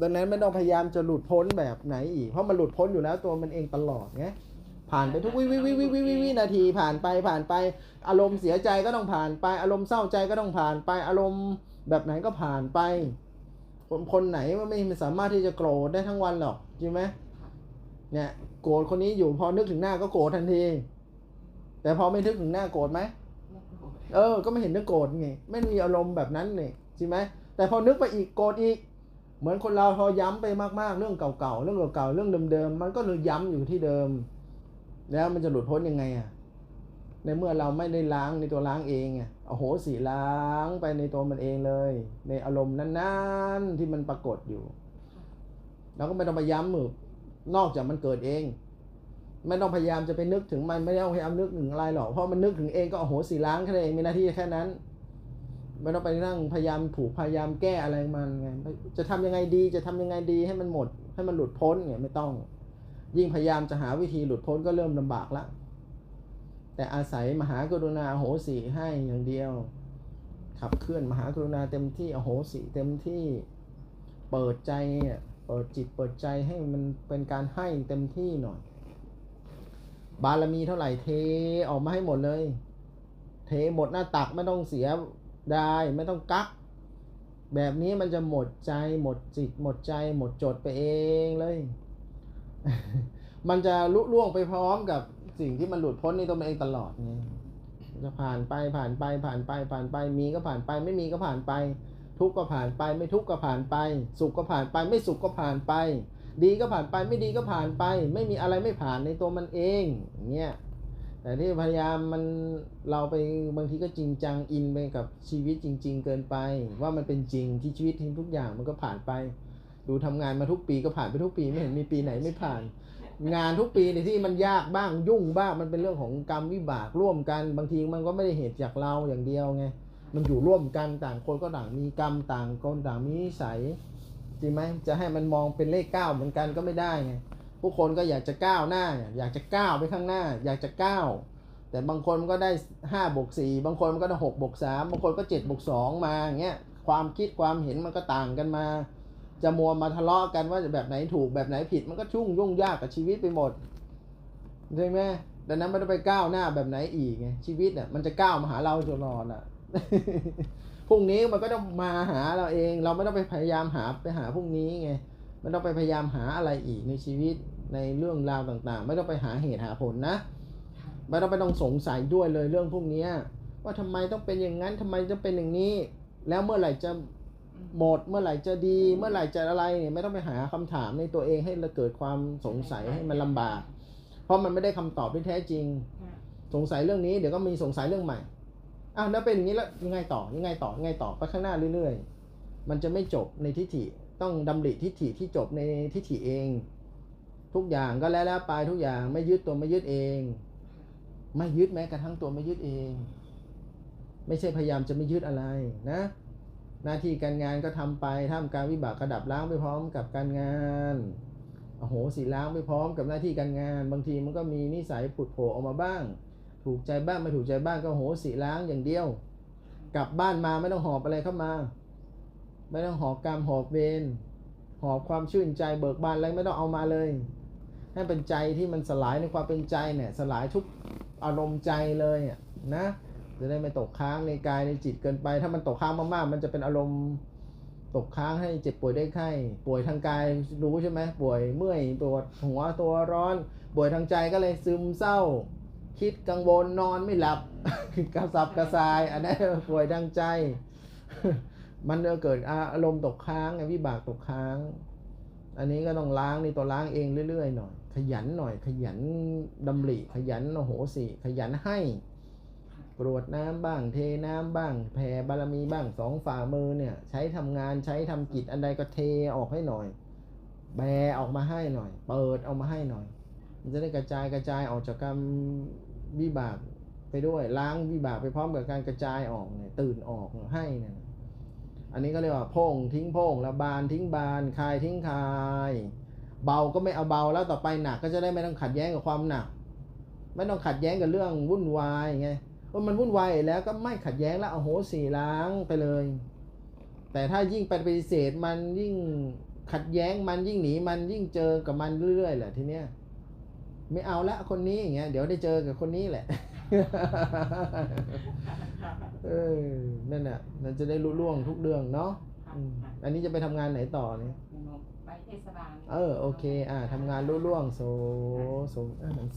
ดังนั้นไม่ต้องพยายามจะหลุดพ้นแบบไหนอีก เพราะมันหลุดพ้นอยู่แล้วตัวมันเองตลอดไงผ่านไปทุกวิวิวิวิวิวิวินาทีผ่านไปผ่านไป อารมณ์เสียใจก็ต้องผ่านไป อารมณ์เศร้าใจก็ต้องผ่านไป อารมณ์แบบไหนก็ผ่านไป คนคนไหนมันไม่สามารถที่จะโกรธได้ทั้งวันหรอกใช่ไหมเนี่ยโกรธคนนี้อยู่พอนึกถึงหน้าก็โกรธทันที แต่พอไม่นึกถึงหน้าโกรธไหมเออ ก็ไม่เห็นนึกโกรธไงไม่มีอารมณ์แบบนั้นนี่ใช่ไหมแต่พอนึกไปอีกโกรธอีก เหมือนคนเราพอย้ำไปมากๆ เรื่องเก่าๆ เรื่องเก่าๆ เรื่องเดิมๆ มันก็เลยย้ำอยู่ที่เดิม แล้วมันจะหลุดพ้นยังไงอะ ในเมื่อเราไม่ได้ล้างในตัวล้างเองอะโอ้โหสีล้างไปในตัวมันเองเลย ในอารมณ์นั้นๆ ที่มันปรากฏอยู่ เราก็ไม่ต้องไปย้ำมือนอกจากมันเกิดเอง ไม่ต้องพยายามจะไปนึกถึงมันไม่ต้องพยายามนึกถึงอะไรหรอก เพราะมันนึกถึงเองก็โอ้โหสีล้างแค่นั้นเองมีหน้าที่แค่นั้น ไม่ต้องไปนั่งพยายามผูกพยายามแก้อะไรมันไงจะทำยังไงดีจะทำยังไงดีให้มันหมด ให้มันหลุดพ้นเนี่ยไม่ต้อง ยิ่งพยายามจะหาวิธีหลุดพ้นก็เริ่มลำบากละแต่อาศัยมหากรุณาอโหสิให้อย่างเดียว ขับเคลื่อนมหากรุณาเต็มที่อโหสิเต็มที่เปิดใจเนี่ยเปิดจิตเปิดใจให้มันเป็นการให้เต็มที่หน่อย บารมีเท่าไหร่เทออกมาให้หมดเลย เทหมดหน้าตักไม่ต้องเสีย ได้ไม่ต้องกัก แบบนี้มันจะหมดใจหมดจิต หมดใจ หมดจดไปเองเลย มันจะลุล่วงไปพร้อมกับสิ่งที่มันหลุดพ้นในตัวมันเองตลอดไงจะผ่านไปผ่านไปผ่านไปผ่านไปมีก็ผ่านไป ไม่มีก็ผ่านไป ทุกข์ก็ผ่านไป ไม่ทุกข์ก็ผ่านไป สุขก็ผ่านไป ไม่สุขก็ผ่านไป ดีก็ผ่านไป ไม่ดีก็ผ่านไป ไม่มีอะไรไม่ผ่านในตัวมันเองอย่างเงี้ย แต่ที่พยายามมันเราไปบางทีก็จริงจังอินไปกับชีวิตจริง ๆ เกินไป ว่ามันเป็นจริงที่ชีวิตทิ้งทุกอย่างมันก็ผ่านไป ดูทำงานมาทุกปีก็ผ่านไปทุกปีไม่เห็นมีปีไหนไม่ผ่าน งานทุกปีในที่มันยากบ้างยุ่งบ้างมันเป็นเรื่องของกรรมวิบากร่วมกัน บางทีมันก็ไม่ได้เหตุจากเราอย่างเดียวไงมันอยู่ร่วมกันต่างคนก็ต่างมีกรรมต่างคนต่างมีนิสัยจริงไหมจะให้มันมองเป็นเลขเก้าเหมือนกันก็ไม่ได้ไง ผู้คนก็อยากจะก้าวหน้า อยากจะก้าวไปข้างหน้า อยากจะก้าวแต่บางคนมันก็ได้ห้าบวกสี่บางคนมันก็ได้หกบวกสามบางคนก็เจ็ดบวกสองมาอย่างเงี้ยความคิดความเห็นมันก็ต่างกันมา จะมัวมาทะเลาะกันว่าแบบไหนถูกแบบไหนผิดมันก็ชุ่งยุ่งยากกับชีวิตไปหมดใช่ไหมดังนั้นไม่ต้องไปก้าวหน้าแบบไหนอีกไงชีวิตเนี่ยมันจะก้าวมาหาเราตลอดอะพรุ่งนี้มันก็ต้องมาหาเราเอง เราไม่ต้องไปพยายามหาไปหาพรุ่งนี้ไง ไม่ต้องไปพยายามหาอะไรอีกในชีวิตในเรื่องราวต่างๆ ไม่ต้องไปหาเหตุหาผลนะ ไม่ต้องไปต้องสงสัยด้วยเลยเรื่องพวกเนี้ยว่าทำไมต้องเป็นอย่างนั้นทำไมต้องเป็นอย่างนี้ แล้วเมื่อไหร่จะหมดเมื่อไหร่จะดี เมื่อไหร่จะอะไรเนี่ยไม่ต้องไปหาคำถามในตัวเองให้เราเกิดความสงสัยให้มันลำบาก เพราะมันไม่ได้คำตอบที่แท้จริง สงสัยเรื่องนี้เดี๋ยวก็มีสงสัยเรื่องใหม่อ้าวแล้วเป็นอย่างนี้แล้วยังไงต่อยังไงต่อยังไงต่อไปข้างหน้าเรื่อย ๆ มันจะไม่จบในทิฏฐิ ต้องดำริทิฏฐิที่จบในทิฏฐิเอง ทุกอย่างก็แล้วแล้วไปทุกอย่างไม่ยึดตัวไม่ยึดเอง ไม่ยึดแม้กระทั่งตัวไม่ยึดเอง ไม่ใช่พยายามจะไม่ยึดอะไรนะ หน้าที่การงานก็ทำไปท่ามกลารวิบากกระดับล้างไปพร้อมกับการงานโอ้โหสีล้างไปพร้อมกับหน้าที่การงาน บางทีมันก็มีนิสัยผุดโผล่ออกมาบ้าง ถูกใจบ้างไม่ถูกใจบ้างก็โหสีล้างอย่างเดียว กลับบ้านมาไม่ต้องหอบอะไรเข้ามา ไม่ต้องหอบกรรมหอบเวรหอบความชื่นใจเบิกบานอะไรไม่ต้องเอามาเลย ให้เป็นใจที่มันสลายในความเป็นใจเนี่ยสลายทุกอารมณ์ใจเลยนะจะได้ไม่ตกค้างในกายในจิตเกินไป ถ้ามันตกค้างมากๆ มันจะเป็นอารมณ์ตกค้างให้เจ็บป่วยได้ไข้ป่วยทางกายรู้ใช่ไหมป่วยเมื่อยปวดหัวตัวร้อน ป่วยทางใจก็เลยซึมเศร้า คิดกังวลนอนไม่หลับกระสับกระส่าย อันนั้ป่วยทางใจ มันจะเกิดอารมณ์ตกค้างไงวิบากตกค้าง อันนี้ก็ต้องล้างนี่ตัวล้างเองเรื่อยๆหน่อย ขยันหน่อย ขยันดำริขยันโอโหสิขยันให้กรวดน้ำบ้าง เทน้ำบ้าง แผ่บารมีบ้างสองฝ่ามือเนี่ย ใช้ทำงานใช้ทำกิจอันใดก็เทออกให้หน่อย แบออกมาให้หน่อย เปิดออกมาให้หน่อย มันจะได้กระจายกระจายออกจากกรรมวิบากไปด้วยล้างวิบากไปพร้อมกับการกระจายออกเนี่ยตื่นออกให้เนี่ย อันนี้ก็เรียกว่าพ่งทิ้งโพ่งระบานทิ้งบานคายทิ้งคาย เบาก็ไม่เอาเบาแล้วต่อไปหนักก็จะได้ไม่ต้องขัดแย้งกับความหนัก ไม่ต้องขัดแย้งกับเรื่องวุ่นวายไงว่ามันวุ่นวายแล้วก็ไม่ขัดแย้งแล้วเอาโหสี่ล้างไปเลย แต่ถ้ายิ่งไปปฏิเสธมันยิ่งขัดแย้งมันยิ่งหนีมันยิ่งเจอกับมันเรื่อยๆแหละทีเนี้ยไม่เอาละคนนี้อย่างเงี้ยเดี๋ยวได้เจอกับคนนี้แหละ เออ นั่นน่ะมันจะได้รู้ล่วงทุกเรื่องเนาะค่ะอืมค่ะอันนี้จะไปทำงานไหนต่อเนี่ยหนูไปเทศบาล เออ โอเค อ่าทำงานรู้ล่วงโซโซอ่านหนังสือ